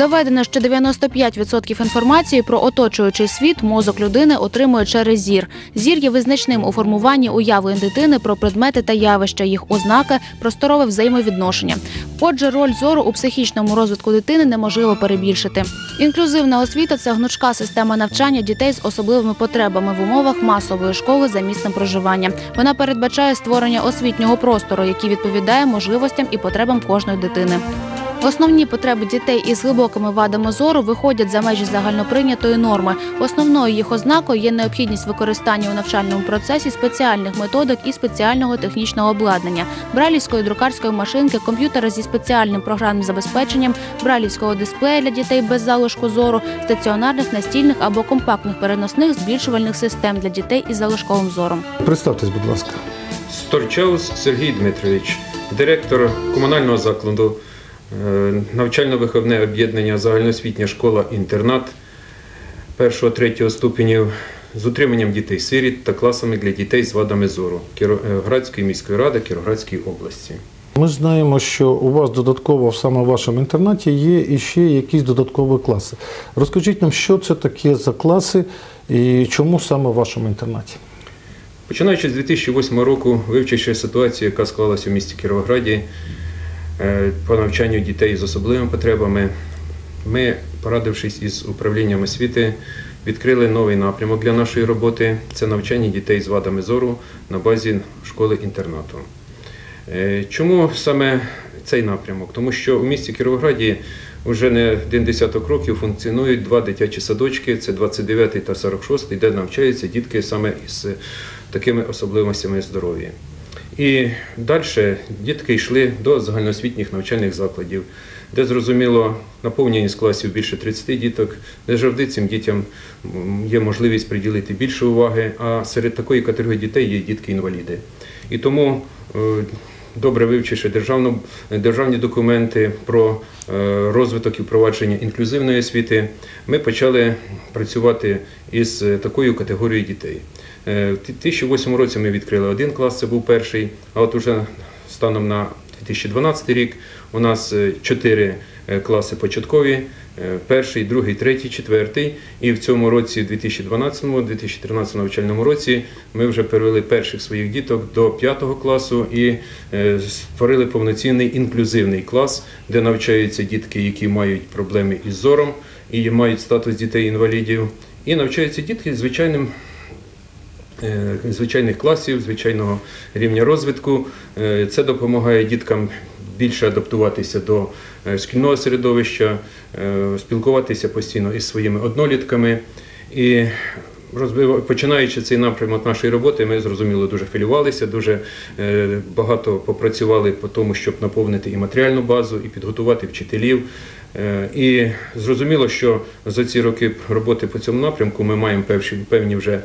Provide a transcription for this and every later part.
Доведено, що 95% інформації про оточуючий світ мозок людини отримує через зір. Зір є визначним у формуванні уяви дитини про предмети та явища, їх ознаки, просторове взаємовідношення. Отже, роль зору у психічному розвитку дитини неможливо перебільшити. Інклюзивна освіта це гнучка система навчання дітей з особливими потребами в умовах масової школи за місцем проживання. Вона передбачає створення освітнього простору, який відповідає можливостям і потребам кожної дитини. Основні потреби дітей із глибокими вадами зору виходять за межі загальноприйнятої норми. Основною їх ознакою є необхідність використання у навчальному процесі спеціальних методик і спеціального технічного обладнання, бралівської друкарської машинки, комп'ютера зі спеціальним програмним забезпеченням, бралівського дисплея для дітей без залишку зору, стаціонарних настільних або компактних переносних збільшувальних систем для дітей із залишковим зором. Представтесь, будь ласка. Сторчаус Сергій Дмитрович, директор комунального закладу, навчально-виховне об'єднання загальноосвітня школа-інтернат першого-третього ступенів з утриманням дітей-сиріт та класами для дітей з вадами зору Кіровоградської міської ради Кіровоградської області. Ми знаємо, що у вас додатково в саме вашому інтернаті є іще якісь додаткові класи. Розкажіть нам, що це таке за класи і чому саме в вашому інтернаті? Починаючи з 2008 року, вивчивши ситуацію, яка склалася у місті Кіровограді е, по навчанню дітей з особливими потребами, ми, порадившись із управлінням освіти, відкрили новий напрямок для нашої роботи це навчання дітей з вадами зору на базі школи-інтернату. Е, Чому саме цей напрямок? Тому що у місті Кіровограді вже не один десяток років функціонують два дитячі садочки, це 29 та 46, де навчаються дітки саме із такими особливостями здоров'я. І далі дітки йшли до загальноосвітніх навчальних закладів, де зрозуміло наповненість класів більше 30 діток, де завжди цим дітям є можливість приділити більше уваги. А серед такої категорії дітей є дітки-інваліди. І тому, е, добре вивчивши державну, державні документи про е, розвиток і впровадження інклюзивної освіти, ми почали працювати із е, такою категорією дітей. Е, В 2008 році ми відкрили один клас, це був перший, а от уже станом на 2012 рік у нас е, чотири е, класи початкові, е, перший, другий, третій, четвертий. І в цьому році, 2012-2013 навчальному році, ми вже перевели перших своїх діток до п'ятого класу і створили повноцінний інклюзивний клас, де навчаються дітки, які мають проблеми із зором і мають статус дітей-інвалідів. І навчаються дітки звичайним звичайних класів, звичайного рівня розвитку. Е, Це допомагає діткам більше адаптуватися до е, шкільного середовища, е, спілкуватися постійно із своїми однолітками. І починаючи цей напрямок нашої роботи, ми зрозуміло дуже хвилювалися, дуже е, багато попрацювали по тому, щоб наповнити і матеріальну базу, і підготувати вчителів. Е, І зрозуміло, що за ці роки роботи по цьому напрямку ми маємо певні, вже е,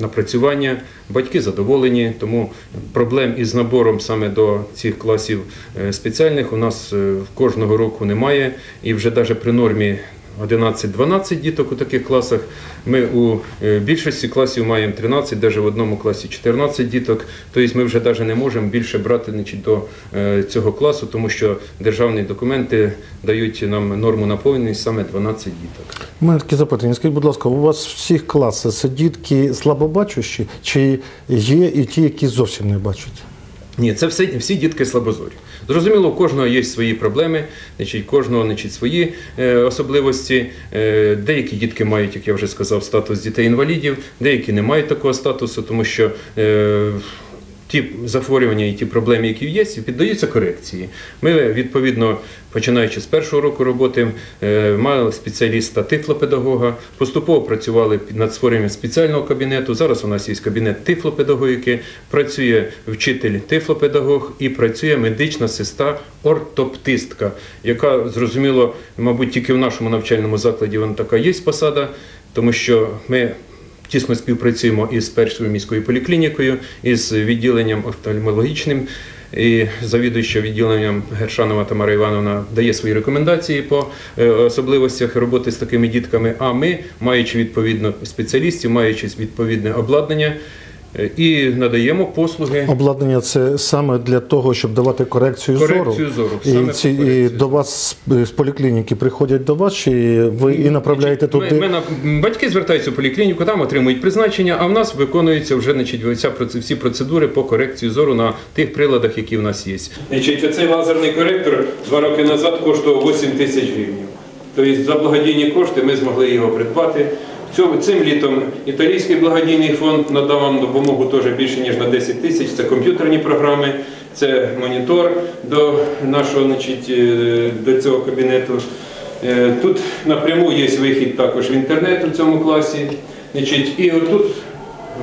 напрацювання. Батьки задоволені, тому проблем із набором саме до цих класів е, спеціальних у нас е, кожного року немає. І вже навіть при нормі 11-12 діток у таких класах. Ми у е, більшості класів маємо 13, навіть в одному класі 14 діток. Тобто ми вже навіть не можемо більше брати значить, до е, цього класу, тому що державні документи дають нам норму наповненість саме 12 діток. У мене таке запитання. Скажіть, будь ласка, у вас всіх класах це дітки слабобачущі, чи є і ті, які зовсім не бачать? Ні, це все, всі дітки слабозорі. Зрозуміло, у кожного є свої проблеми, значить, кожного значить, свої е, особливості. Е, деякі дітки мають, як я вже сказав, статус дітей-інвалідів, деякі не мають такого статусу, тому що е, ті захворювання і ті проблеми, які є, піддаються корекції. Ми, відповідно, починаючи з першого року роботи, е, мали спеціаліста тифлопедагога, поступово працювали над створенням спеціального кабінету. Зараз у нас є кабінет тифлопедагогіки, працює вчитель тифлопедагог і працює медична сестра ортоптистка, яка зрозуміло, мабуть, тільки в нашому навчальному закладі вона така є посада, тому що ми Тісно співпрацюємо із першою міською поліклінікою, із відділенням офтальмологічним. І завідуюча відділенням Гершанова Тамара Івановна дає свої рекомендації по е, особливостях роботи з такими дітками. А ми, маючи відповідно спеціалістів, маючи відповідне обладнання, І надаємо послуги. Обладнання це саме для того, щоб давати корекцію, Корекцію зору, І, саме ці, і до вас з- поліклініки приходять до вас, чи ви і направляєте Значить, туди? Ми, ми на- батьки звертаються в поліклініку, там отримують призначення, а в нас виконуються вже значить, всі процедури по корекції зору на тих приладах, які в нас є. Значить, оцей лазерний коректор два роки назад коштував 8 тисяч гривень. Тобто за благодійні кошти ми змогли його придбати. Цим літом італійський благодійний фонд надав вам допомогу теж більше ніж на 10 тисяч. Це комп'ютерні програми, це монітор до нашого значить, е, до цього кабінету. Е, Тут напряму є вихід також в інтернет у цьому класі. І отут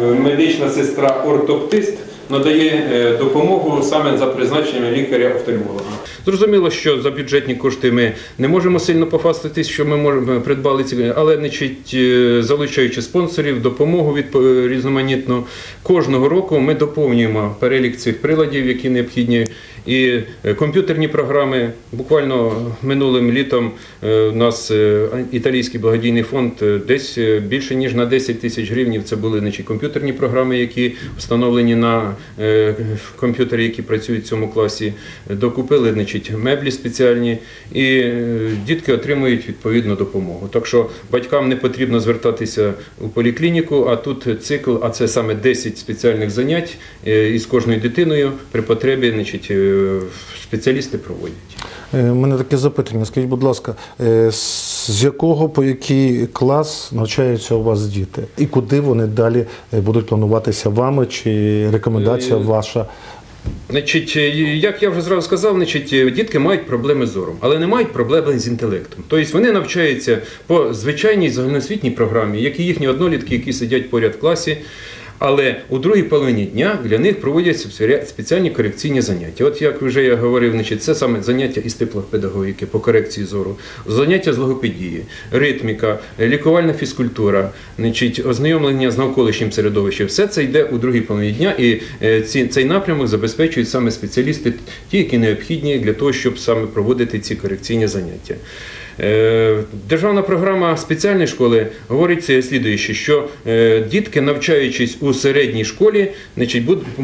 е, медична сестра ортоптист надає е, допомогу саме за призначенням лікаря-офтальмолога. Зрозуміло, що за бюджетні кошти ми не можемо сильно пофаститись, що ми можемо придбали ці, але значить, е, залучаючи спонсорів, допомогу від е, різноманітну, кожного року ми доповнюємо перелік цих приладів, які необхідні. І е, комп'ютерні програми. Буквально минулим літом е, у нас е, італійський благодійний фонд десь більше ніж на 10 тисяч гривень. Це були значить, комп'ютерні програми, які встановлені на комп'ютері, які працюють в цьому класі. Докупили значить, меблі спеціальні, і дітки отримують відповідну допомогу. Так що батькам не потрібно звертатися у поліклініку, а тут цикл, а це саме 10 спеціальних занять із кожною дитиною при потребі, значить, спеціалісти проводять. Е, У мене таке запитання. Скажіть, будь ласка, е, з якого по який клас навчаються у вас діти? І куди вони далі е, будуть плануватися вами, чи рекомендація Е, ваша? Значить, е, як я вже зразу сказав, значить, е, дітки мають проблеми з зором, але не мають проблеми з інтелектом. Тобто вони навчаються по звичайній загальноосвітній програмі, як і їхні однолітки, які сидять поряд в класі. Але у другій половині дня для них проводяться спеціальні корекційні заняття. От як вже я говорив, значить, це саме заняття із теплопедагогіки по корекції зору, заняття з логопедії, ритміка, лікувальна фізкультура, значить, ознайомлення з навколишнім середовищем. Все це йде у другій половині дня, і е, цей напрямок забезпечують саме спеціалісти, ті, які необхідні для того, щоб саме проводити ці корекційні заняття. Е, Державна програма спеціальної школи говорить слідуюче, що е, дітки, навчаючись у середній школі,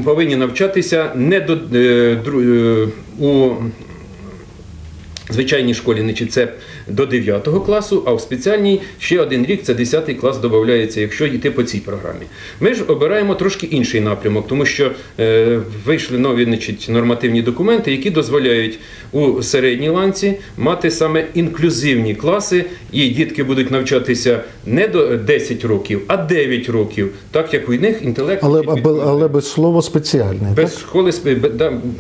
повинні навчатися не до е, у звичайній школі, значить, це до 9 класу, а в спеціальній ще один рік це 10 клас додається, якщо йти по цій програмі. Ми ж обираємо трошки інший напрямок, тому що е, вийшли нові значить, нормативні документи, які дозволяють у середній ланці мати саме інклюзивні класи, і дітки будуть навчатися не до 10 років, а 9 років, так як у них інтелект. Але, відповідає. але без слова спеціальне. Без так? школи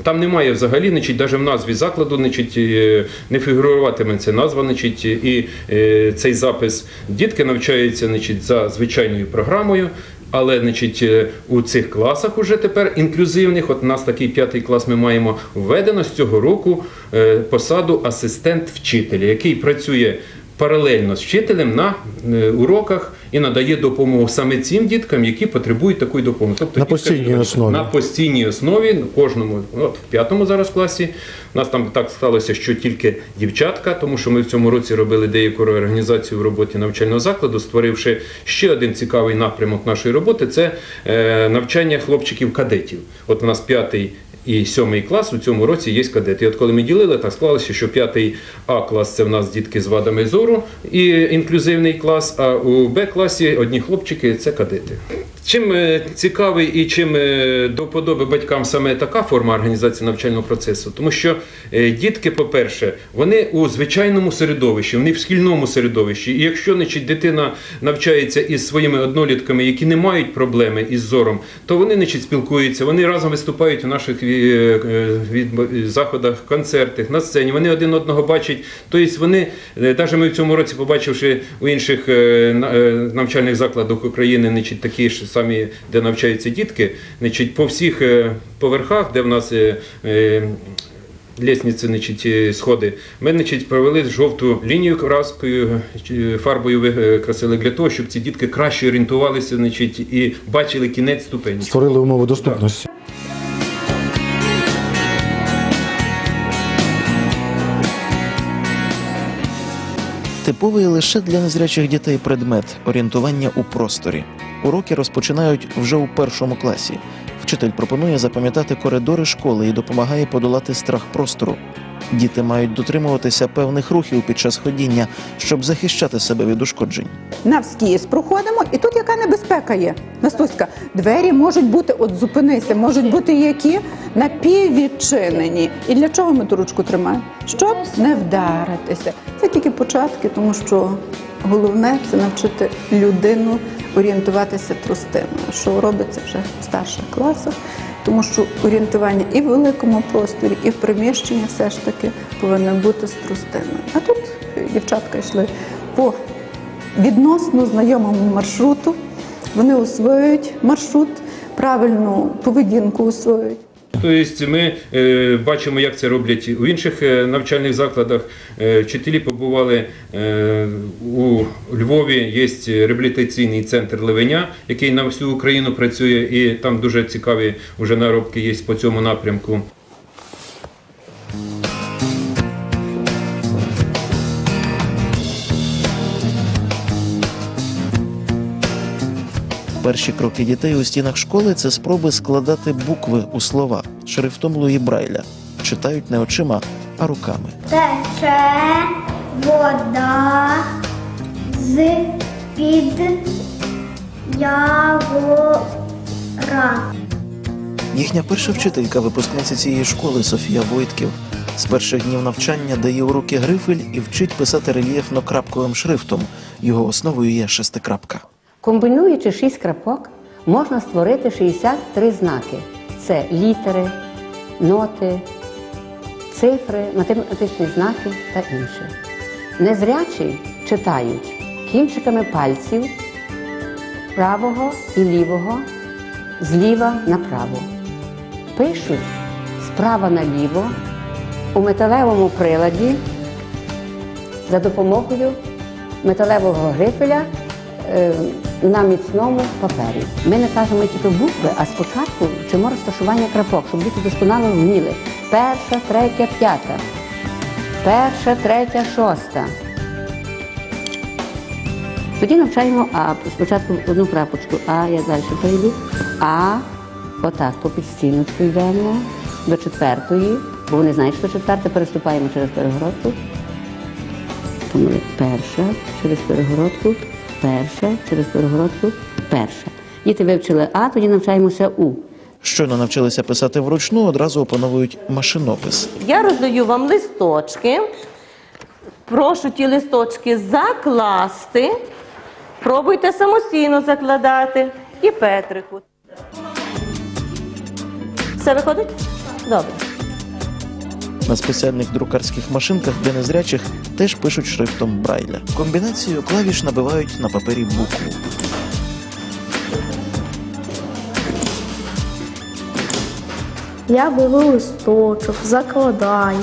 там немає взагалі, значить, навіть в назві закладу, значить, е, не фігуруватиме ця назва, значить, і е, цей запис. Дітки навчаються, значить, за звичайною програмою. Але значить, е, у цих класах уже тепер інклюзивних, от у нас такий п'ятий клас ми маємо, введено з цього року е, посаду асистент вчителя, який працює паралельно з вчителем на уроках і надає допомогу саме цим діткам, які потребують такої допомоги. Тобто На постійній основі. На постійній основі кожному, от в п'ятому зараз класі. У нас там так сталося, що тільки дівчатка, тому що ми в цьому році робили деяку організацію в роботі навчального закладу, створивши ще один цікавий напрямок нашої роботи це е, навчання хлопчиків-кадетів. От у нас п'ятий. І сьомий клас у цьому році є кадети. І от коли ми ділили, так склалося, що п'ятий А клас це в нас дітки з вадами зору і інклюзивний клас, а у Б класі одні хлопчики це кадети. Чим е, цікавий і чим е, до вподоби батькам саме така форма організації навчального процесу, тому що е, дітки, по-перше, вони у звичайному середовищі, вони в шкільному середовищі. І якщо значить, дитина навчається із своїми однолітками, які не мають проблеми із зором, то вони значить, спілкуються, вони разом виступають у наших заходах, концертах, на сцені. Вони один одного бачать. Тобто вони, навіть ми в цьому році, побачивши у інших на- навчальних закладах України, значить, такі ж самі, де навчаються дітки, значить, по всіх е, поверхах, де в нас е, е, лісниці, значить, сходи, ми значить, провели жовту лінію краскою, фарбою викрасили для того, щоб ці дітки краще орієнтувалися значить, і бачили кінець ступені. Створили умови доступності. Типовий лише для незрячих дітей предмет орієнтування у просторі. Уроки розпочинають вже у першому класі. Вчитель пропонує запам'ятати коридори школи і допомагає подолати страх простору. Діти мають дотримуватися певних рухів під час ходіння, щоб захищати себе від ушкоджень. навскіз проходимо, і тут яка небезпека є. Настуська, двері можуть бути, от зупинися, можуть бути які напіввідчинені. І для чого ми ту ручку тримаємо? Щоб не вдаритися. Це тільки початки, тому що головне це навчити людину орієнтуватися тростиною, що робиться вже в старших класах. Тому що орієнтування і в великому просторі, і в приміщенні все ж таки повинно бути з тростиною. А тут дівчатка йшли по відносно знайомому маршруту. Вони освоюють маршрут, правильну поведінку освоюють. Тобто ми е, бачимо, як це роблять в інших е, навчальних закладах. Е, вчителі побували е, у Львові. Є реабілітаційний центр Левеня, який на всю Україну працює, і там дуже цікаві вже наробки є по цьому напрямку. Перші кроки дітей у стінах школи це спроби складати букви у слова шрифтом Луї Брайля. Читають не очима, а руками. Тече вода з під явора. Їхня перша вчителька, випускниця цієї школи Софія Войтків. З перших днів навчання дає уроки грифель і вчить писати рельєфно-крапковим шрифтом. Його основою є шестикрапка. Комбінуючи шість крапок, можна створити 63 знаки: це літери, ноти, цифри, математичні знаки та інше. Незрячі читають кінчиками пальців правого і лівого, зліва направо. Пишуть справа наліво у металевому приладі за допомогою металевого грифеля е, на міцному папері. Ми не кажемо тільки букви, а спочатку вчимо розташування крапок, щоб діти досконало вміли. Перша, третя, п'ята. Перша, третя, шоста. Тоді навчаємо А. Спочатку одну крапочку. А, я далі перейду. А. Отак, по підстіночку йдемо до четвертої, бо вони знають, що четверта, переступаємо через перегородку. Перша, через перегородку, перша, через перегородку, перша. Діти вивчили А, тоді навчаємося У. Щойно навчилися писати вручну, одразу опановують машинопис. Я роздаю вам листочки. Прошу ті листочки закласти. Пробуйте самостійно закладати. І Петрику. Все виходить? Добре. На спеціальних друкарських машинках для незрячих теж пишуть шрифтом Брайля. Комбінацію клавіш набивають на папері букву. Я беру листочок, закладаю.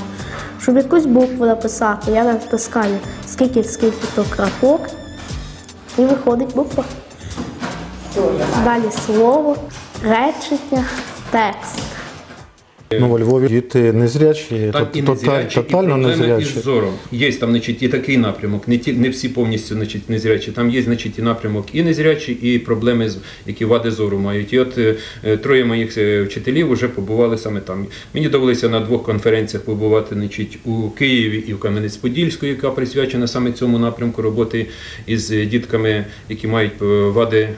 Щоб якусь букву написати, я натискаю скільки скільки то крапок і виходить буква. Далі слово, речення, текст. Ну, во Львові діти незрячі, Так і незрячі, тотально і проблеми незрячі. із зором. Є там, значить, і такий напрямок. Не ті, не всі повністю, значить, незрячі. Там є, значить, і напрямок і незрячі, і проблеми, які вади зору мають. І от е, е, троє моїх е, вчителів вже побували саме там. Мені довелося на двох конференціях побувати, значить, у Києві і в Кам'янець-Подільську, яка присвячена саме цьому напрямку роботи із дітками, які мають вади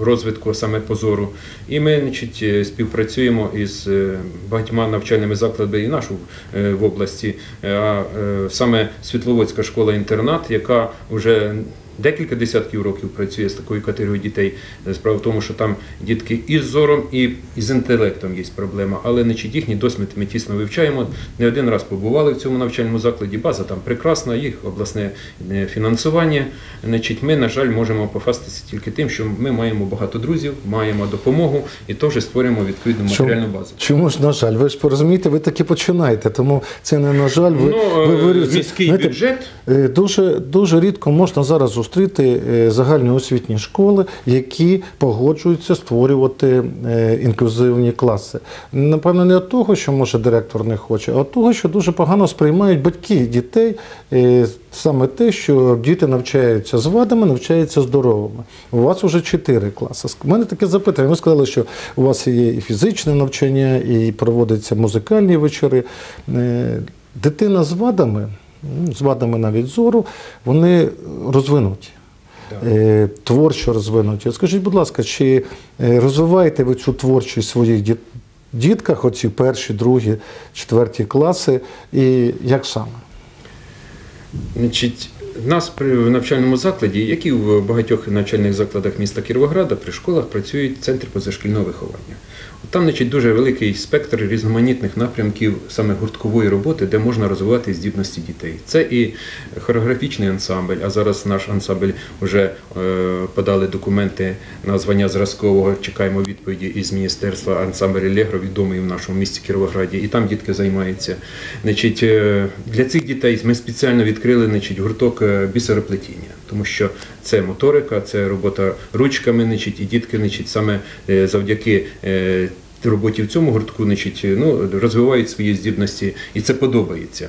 розвитку саме по зору. І ми, значить, співпрацюємо із багатьма навчальними закладами і нашу е, в області, Е, а е, саме Світловодська школа-інтернат, яка вже декілька десятків років працює з такою категорією дітей. Е, Справа в тому, що там дітки і з зором, і з інтелектом є проблема, але значить, їхній досвід ми тісно вивчаємо. Не один раз побували в цьому навчальному закладі. База там прекрасна, їх обласне е, фінансування. Значить, ми, на жаль, можемо пофастися тільки тим, що ми маємо багато друзів, маємо допомогу і теж створюємо відповідну матеріальну базу. Чому ж, на жаль, ви ж порозумієте, ви таки починаєте, тому це не на жаль, ви, Ну, ви е, вирішуєте. міський Знаєте, бюджет Дуже, дуже рідко можна зараз зустріти е, загальноосвітні школи, які погоджуються створювати е, інклюзивні класи. Напевно, не від того, що може директор не хоче, а від того, що дуже погано сприймають батьки дітей е, саме те, що діти навчаються з вадами, навчаються здоровими. У вас вже чотири класи. У мене таке запитання. Ви сказали, що у вас є і фізичне навчання, і проводяться музикальні вечори. Дитина з вадами, з вадами навіть зору, вони розвинуті. е, Творчо розвинуті. Скажіть, будь ласка, чи е, розвиваєте ви цю творчість своїх діт- дітках, оці перші, другі, четверті класи, і як саме? Значить, в нас при навчальному закладі, як і в багатьох навчальних закладах міста Кіровограда, при школах працюють центри позашкільного виховання. Там значить, дуже великий спектр різноманітних напрямків саме гурткової роботи, де можна розвивати здібності дітей. Це і хореографічний ансамбль, а зараз наш ансамбль вже е, подали документи на звання зразкового. Чекаємо відповіді із міністерства ансамбль Легро, відомий в нашому місті Кіровограді, і там дітки займаються. Значить, е, для цих дітей ми спеціально відкрили значить, гурток е, бісероплетіння, тому що це моторика, це робота ручками, значить, і дітки значить, саме е, завдяки. е, Роботі в цьому гуртку значить, ну, розвивають свої здібності, і це подобається.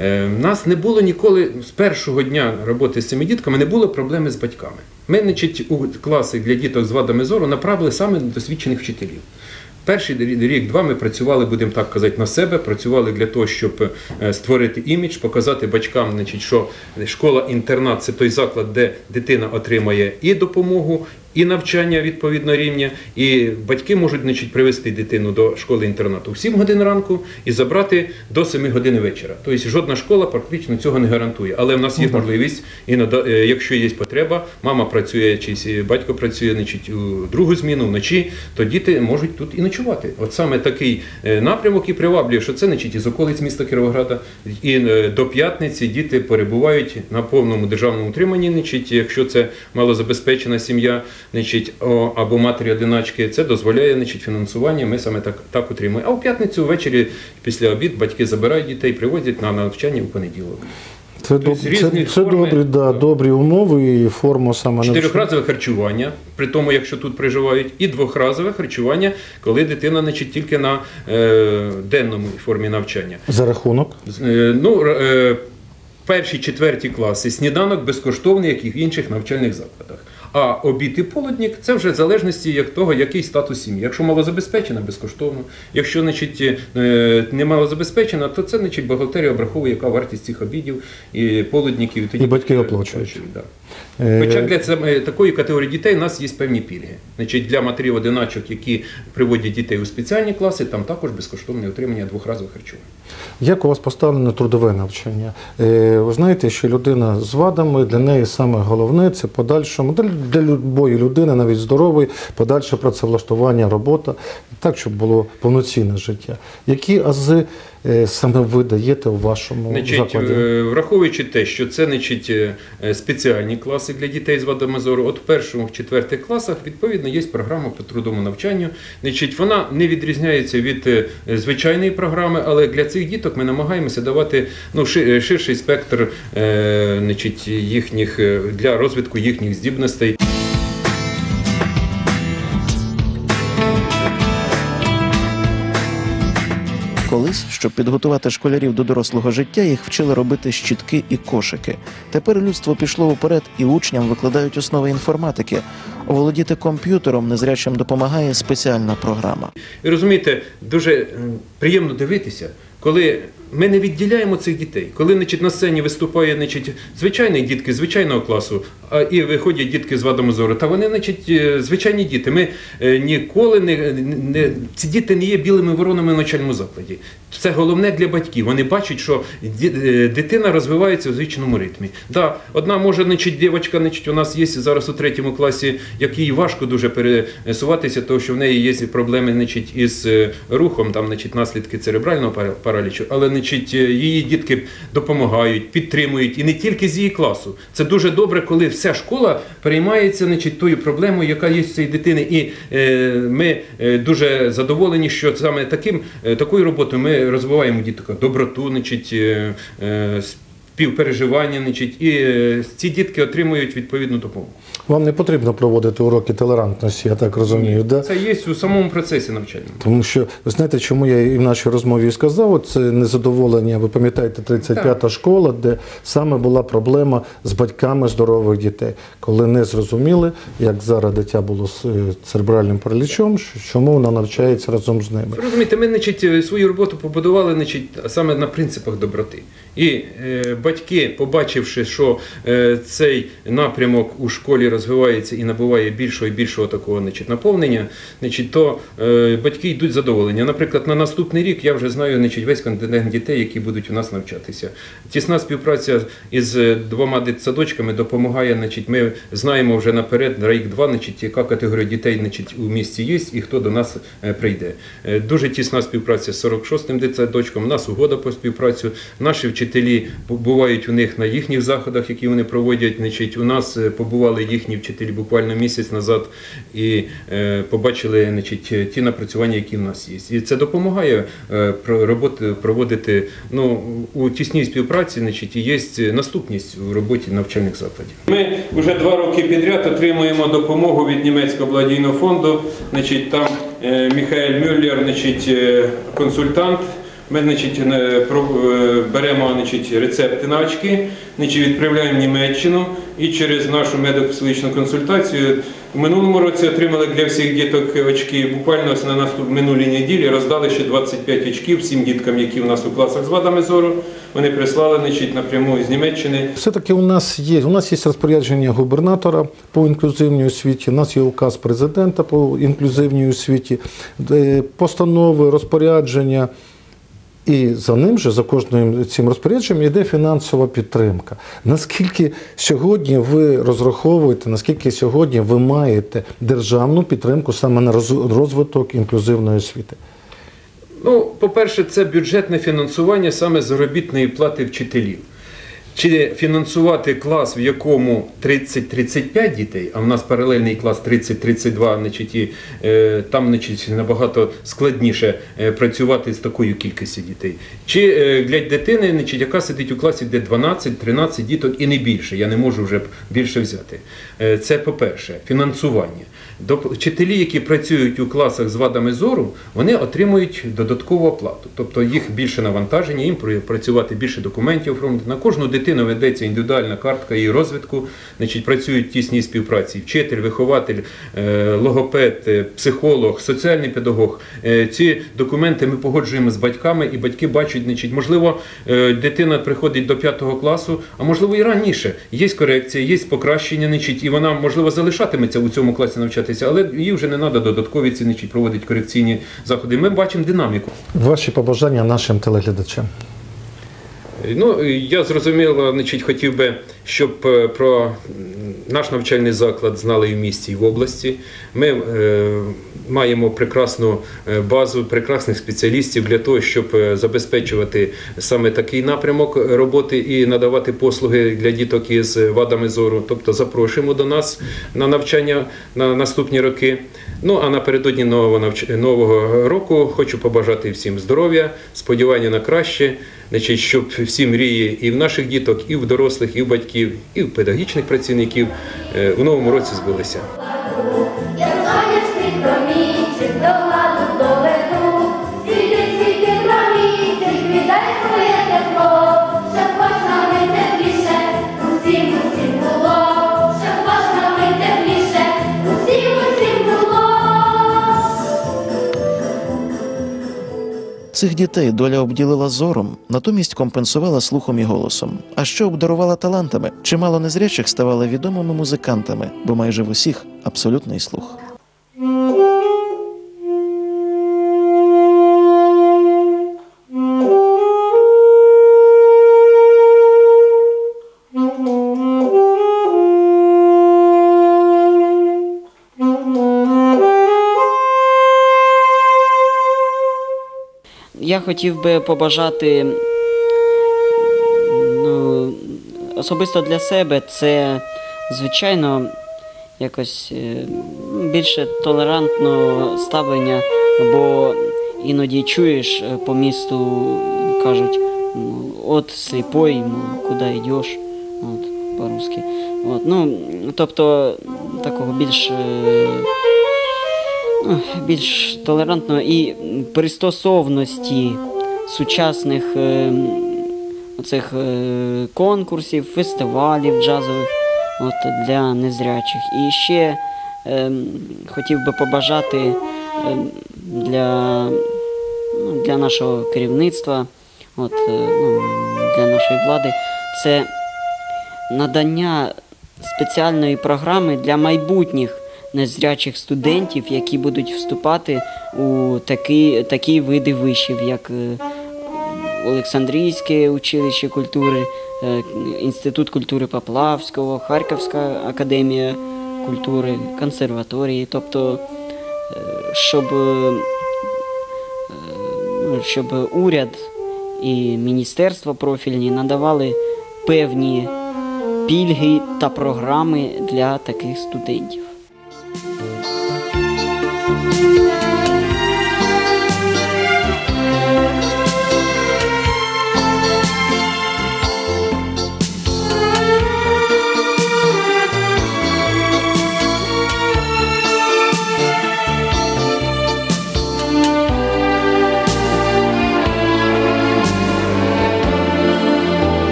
Е, нас не було ніколи з першого дня роботи з цими дітками не було проблеми з батьками. Ми, значить, у класи для діток з вадами зору направили саме досвідчених вчителів. Перший рік-два ми працювали, будемо так казати, на себе, працювали для того, щоб е, створити імідж, показати батькам, значить, що школа-інтернат це той заклад, де дитина отримає і допомогу, і навчання відповідно рівня, і батьки можуть значить, привезти дитину до школи-інтернату в 7 годин ранку і забрати до 7 годин вечора. Тобто жодна школа практично цього не гарантує. Але в нас є можливість, іноді, е, якщо є потреба, мама працює чи батько працює значить, у другу зміну вночі, то діти можуть тут і ночувати. От саме такий е, напрямок і приваблює, що це значить, із околиць міста Кіровограда. І е, до п'ятниці діти перебувають на повному державному утриманні, значить, якщо це малозабезпечена сім'я значить, або матері одиначки, це дозволяє значить, фінансування. Ми саме так, так утримуємо. А в п'ятницю ввечері після обід батьки забирають дітей, привозять на навчання у понеділок. Це, Тобто це, різні це форми, добрі, да, добрі умови і форма саме. Чотирьохразове харчування, при тому, якщо тут проживають, і двохразове харчування, коли дитина значить, тільки на е, денному формі навчання. За рахунок. Е, Ну, е, перші, четверті класи сніданок безкоштовний, як і в інших навчальних закладах. А обід і полудник це вже в залежності як того, який статус сім'ї. Якщо малозабезпечена, безкоштовно. Якщо значить, е, не малозабезпечена, то це значить бухгалтерія обраховує, яка вартість цих обідів і полудників. тоді І батьки е, оплачують. Да. Е, Хоча для е, такої категорії дітей у нас є певні пільги. Значить, для матерів одиначок, які приводять дітей у спеціальні класи, там також безкоштовне отримання двохразових харчувань. Як у вас поставлено трудове навчання? Е, Ви знаєте, що людина з вадами для неї саме головне це подальшому для, любої людини, навіть здорової, подальше працевлаштування, робота, так, щоб було повноцінне життя. Які ази саме ви даєте у вашому Значить, закладі? е, враховуючи те, що це значить, е, спеціальні класи для дітей з вадами зору, от в першому, в четвертих класах відповідно є програма по трудовому навчанню. Значить, вона не відрізняється від е, звичайної програми, але для цих діток ми намагаємося давати ну, е, ширший спектр е, значить, їхніх е, для розвитку їхніх здібностей. Колись, щоб підготувати школярів до дорослого життя, їх вчили робити щітки і кошики. Тепер людство пішло уперед, і учням викладають основи інформатики. Оволодіти комп'ютером незрячим допомагає спеціальна програма. І розумієте, дуже приємно дивитися, коли ми не відділяємо цих дітей. Коли значить, на сцені виступає значить, звичайні дітки звичайного класу, а і виходять дітки з вадами зору, та вони значить, е, звичайні діти. Ми е, ніколи не, не ці діти не є білими воронами в навчальному закладі. Це головне для батьків. Вони бачать, що е, дитина розвивається в звичному ритмі. Да, одна може, значить, дівчинка, значить, у нас є зараз у третьому класі, якій важко дуже пересуватися, тому що в неї є проблеми значить, із рухом, там, значить, наслідки церебрального пара- паралічу, але значить, е, її дітки допомагають, підтримують, і не тільки з її класу. Це дуже добре, коли вся школа переймається значить, тою проблемою, яка є з цієї дитини. І е, ми е, дуже задоволені, що саме таким, е, такою роботою ми розвиваємо діток доброту, значить, е, е, співпереживання, значить, і е, ці дітки отримують відповідну допомогу. Вам не потрібно проводити уроки толерантності, я так розумію. Да? Це є у самому процесі навчання. Тому що ви знаєте, чому я і в нашій розмові сказав, от це незадоволення. Ви пам'ятаєте, 35-та школа, де саме була проблема з батьками здорових дітей, коли не зрозуміли, як зараз дитя було з е, церебральним паралічом, чому вона навчається разом з ними. Розумієте, ми значить, е, свою роботу побудували значить, саме на принципах доброти. І е, батьки, побачивши, що е, цей напрямок у школі розвивається і набуває більшого і більшого такого значить, наповнення, значить, то е, батьки йдуть задоволення. Наприклад, на наступний рік я вже знаю значить, весь контингент дітей, які будуть у нас навчатися. Тісна співпраця із е, двома дитсадочками допомагає. Значить, ми знаємо вже наперед на рік-два, значить, яка категорія дітей значить, у місті є і хто до нас прийде. Дуже тісна співпраця з 46-м дитсадочком. У нас угода по співпрацю. Наші вчителі бувають у них на їхніх заходах, які вони проводять. Значить, у нас е, побували їхні вчителі буквально місяць назад і е, побачили значить, ті напрацювання, які в нас є. І це допомагає е, роботи проводити ну, у тісній співпраці, значить, і є наступність у роботі навчальних закладів. Ми вже два роки підряд отримуємо допомогу від німецького благодійного фонду. Значить, там е, Міхаель Мюллер, значить, е, консультант. Ми значить, е, беремо значить, рецепти на очки, значить, відправляємо в Німеччину і через нашу медико-психологічну консультацію в минулому році отримали для всіх діток очки. Буквально на наступ минулій неділі роздали ще 25 очків всім діткам, які в нас у класах з вадами зору. Вони прислали значить, напряму з Німеччини. Все-таки у нас є. У нас є розпорядження губернатора по інклюзивній освіті, у нас є указ президента по інклюзивній освіті, постанови, розпорядження. І за ним же, за кожним цим розпорядженням, йде фінансова підтримка. Наскільки сьогодні ви розраховуєте, наскільки сьогодні ви маєте державну підтримку саме на розвиток інклюзивної освіти? Ну, по-перше, це бюджетне фінансування саме заробітної плати вчителів. Чи фінансувати клас, в якому 30-35 дітей, а в нас паралельний клас 30-32, значить, і, е, там набагато складніше е, працювати з такою кількістю дітей. Чи е, для дитини, яка сидить у класі, де 12-13 діток і не більше, я не можу вже більше взяти. Це по-перше, фінансування. Вчителі, які працюють у класах з вадами зору, вони отримують додаткову оплату. Тобто їх більше навантаження, їм працювати більше документів оформити. На кожну дитину ведеться індивідуальна картка її розвитку. Значить, працюють в тісній співпраці. Вчитель, вихователь, е, логопед, е, психолог, соціальний педагог. Е, Ці документи ми погоджуємо з батьками, і батьки бачать, значить, можливо, дитина приходить до п'ятого класу, а можливо і раніше. Є корекція, є покращення, значить, і вона можливо залишатиметься у цьому класі навчатися, але їй вже не треба додаткові ці значить, проводити корекційні заходи. Ми бачимо динаміку. Ваші побажання нашим телеглядачам. Ну, я зрозуміло, значить, хотів би, щоб е, про наш навчальний заклад знали і в місті, і в області. Ми е, маємо прекрасну е, базу прекрасних спеціалістів для того, щоб е, забезпечувати саме такий напрямок роботи і надавати послуги для діток із вадами зору. Тобто запрошуємо до нас на навчання на наступні роки. Ну а напередодні нового навч... нового року хочу побажати всім здоров'я, сподівання на краще. Значить, щоб всі мрії і в наших діток, і в дорослих, і в батьків, і в педагогічних працівників в новому році збулися. Цих дітей доля обділила зором, натомість компенсувала слухом і голосом. А що обдарувала талантами? Чимало незрячих ставали відомими музикантами, бо майже в усіх абсолютний слух. Я хотів би побажати ну, особисто для себе це, звичайно, якось е, більше толерантного ставлення, бо іноді чуєш е, по місту, кажуть, от сліпой, мол, куди йдеш, от, по-русски. От, ну, тобто такого більш, е, ну, більш толерантного і пристосовності сучасних е, оцих е, конкурсів, фестивалів джазових от, для незрячих. І ще е, хотів би побажати е, для, ну, для нашого керівництва, от, е, ну, для нашої влади, це надання спеціальної програми для майбутніх незрячих студентів, які будуть вступати у такі, такі види вишів, як е, Олександрійське училище культури, е, Інститут культури Поплавського, Харківська академія культури, консерваторії. Тобто, е, щоб, щоб уряд і міністерство профільні надавали певні пільги та програми для таких студентів.